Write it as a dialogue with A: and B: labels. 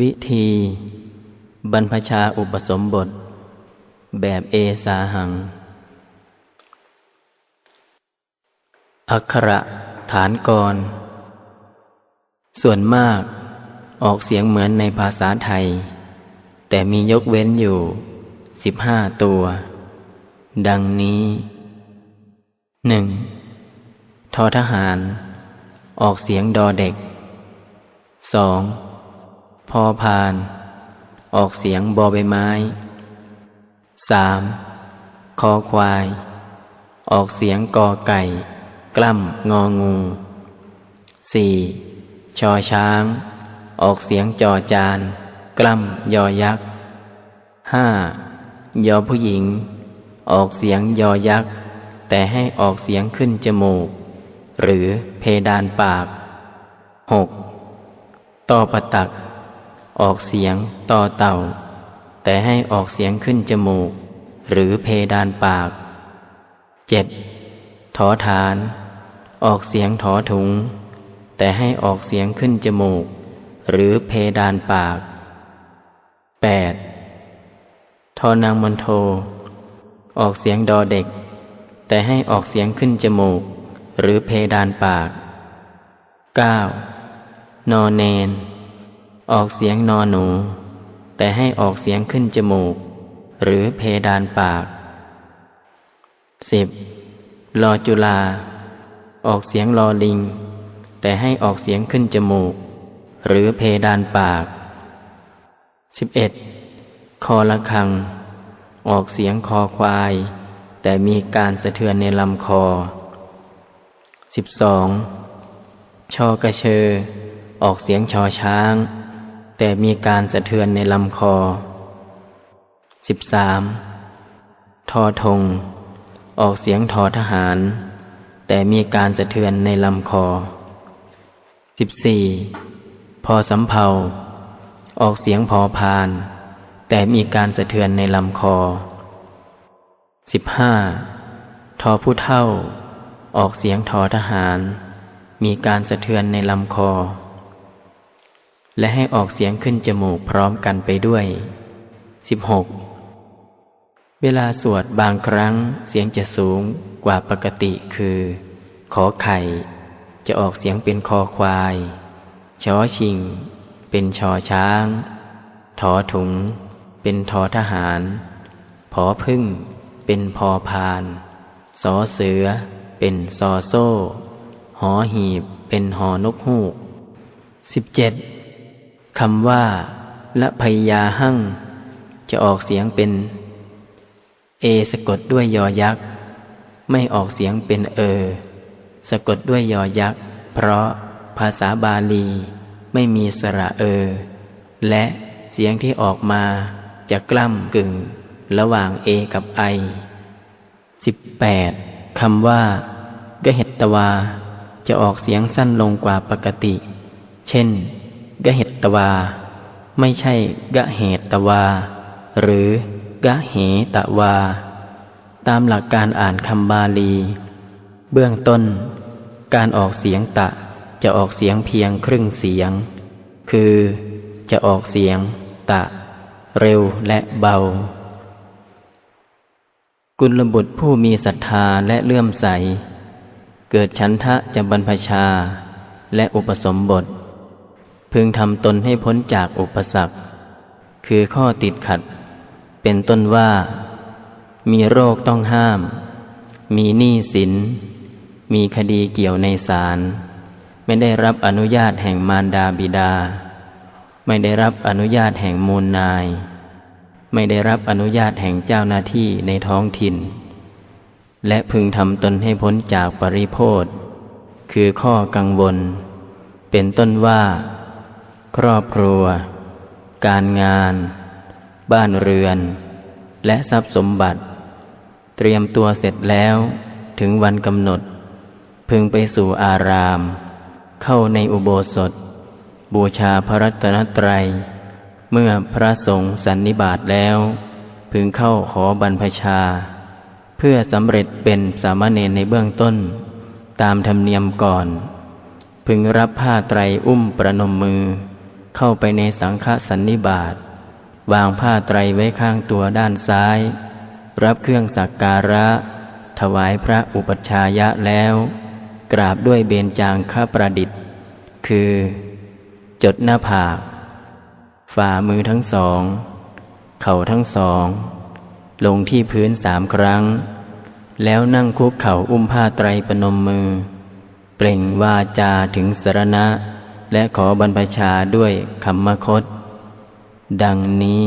A: วิธี บรรพชาอุปสมบท แบบเอสาหัง อักขระฐานกร ส่วนมากออกเสียงเหมือนในภาษาไทย แต่มียกเว้นอยู่สิบห้าตัว ดังนี้หนึ่งทอทหาร ออกเสียงดอเด็กสอง อพาน ออกเสียงบอใบไม้สามคอควาย ออกเสียงกอไก่ กล้ำงองูสี่ชอช้าง ออกเสียงจอจาน กล้ำยอยักษ์ห้ายอผู้หญิง ออกเสียงยอยักษ์ แต่ให้ออกเสียงขึ้นจมูก หรือเพดานปากหกต่อประตัก ออกเสียงต่อเต่า แต่ให้ออกเสียงขึ้นจมูก หรือเพดานปากเจ็ดถอฐาน ออกเสียงถอถุง แต่ให้ออกเสียงขึ้นจมูก หรือเพดานปากแปดทอนางมนโท ออกเสียงดอเด็ก แต่ให้ออกเสียงขึ้นจมูก หรือเพดานปาก 9. นอเนน ออกเสียงนอหนู แต่ให้ออกเสียงขึ้นจมูก หรือเพดานปาก 10. ลอจุลา ออกเสียงลอลิง แต่ให้ออกเสียงขึ้นจมูก หรือเพดานปาก 11. คอละคัง ออกเสียงคอควาย แต่มีการสะเทือนในลำคอ 12. ชอกระเชอ ออกเสียงชอช้าง แต่มีการสะเทือนในลำคอ 13. ทอทง ออกเสียงทอทหาร แต่มีการสะเทือนในลำคอ 14. พอสำเพาออกเสียงพอพาน แต่มีการสะเทือนในลำคอ 15. ทอผู้เท่า ออกเสียงทอทหาร มีการสะเทือนในลำคอ และให้ออกเสียงขึ้นจมูกพร้อมกันไปด้วย 16. เวลาสวดบางครั้งเสียงจะสูงกว่าปกติคือ ขอไข่ จะออกเสียงเป็นคอควายชอชิง เป็นชอช้าง ถอถุง เป็นทอทหาร ผอพึ่ง เป็นพอพาน สอเสือ เป็นซอโซ่ หอหีบ เป็นหอนกฮูกสิบเจ็ด คำว่า ละพยาหั่ง จะออกเสียงเป็น เอสะกดด้วยยอยักษ์ ไม่ออกเสียงเป็นเออสะกดด้วยยอยักษ์ เพราะภาษาบาลีไม่มีสระเออและเสียงที่ออกมาจะกล้ำกึ่ง ระหว่างเอกับไอ 18. คำว่ากะเหตตวา จะออกเสียงสั้นลงกว่าปกติ เช่น กะเหตตวา ไม่ใช่กะเหตตวา หรือกะเหตวา ตามหลักการอ่านคำบาลี เบื้องต้น การออกเสียงตะจะออกเสียงเพียงครึ่งเสียง คือจะออกเสียงตะ เร็วและเบา กุลบุตรผู้มีศรัทธาและเลื่อมใส เกิดฉันทะจะบรรพชาและอุปสมบท พึงทำตนให้พ้นจากอุปสรรค คือข้อติดขัด เป็นต้นว่า มีโรคต้องห้าม มีหนี้สิน มีคดีเกี่ยวในศาลไม่ได้รับอนุญาตแห่งมารดาบิดา ไม่ได้รับอนุญาตแห่งมูลนาย ไม่ได้รับอนุญาตแห่งเจ้าหน้าที่ในท้องถิ่น และพึงทำตนให้พ้นจากปริโภทคือข้อกังวล เป็นต้นว่า ครอบครัว การงาน บ้านเรือน และทรัพย์สมบัติ เตรียมตัวเสร็จแล้วถึงวันกำหนด พึงไปสู่อาราม เข้าในอุโบสถ บูชาพระรัตนตรัย เมื่อพระสงฆ์สันนิบาตแล้ว พึงเข้าขอบรรพชา เพื่อสำเร็จเป็นสามเณรในเบื้องต้น ตามธรรมเนียมก่อน พึงรับผ้าไตรอุ้มประนมมือ เข้าไปในสังฆสันนิบาตวางผ้าไตรไว้ข้างตัวด้านซ้าย รับเครื่องสักการะ ถวายพระอุปัชฌายะแล้ว กราบด้วยเบญจางคประดิษฐ์ คือ จดหน้าผาก ฝ่ามือทั้งสอง เข่าทั้งสอง ลงที่พื้นสามครั้ง แล้วนั่งคุกเข่าอุ้มผ้าไตรปนมมือ เปล่งวาจาถึงสรณะ และขอบรรพชาด้วยคำมคต ดังนี้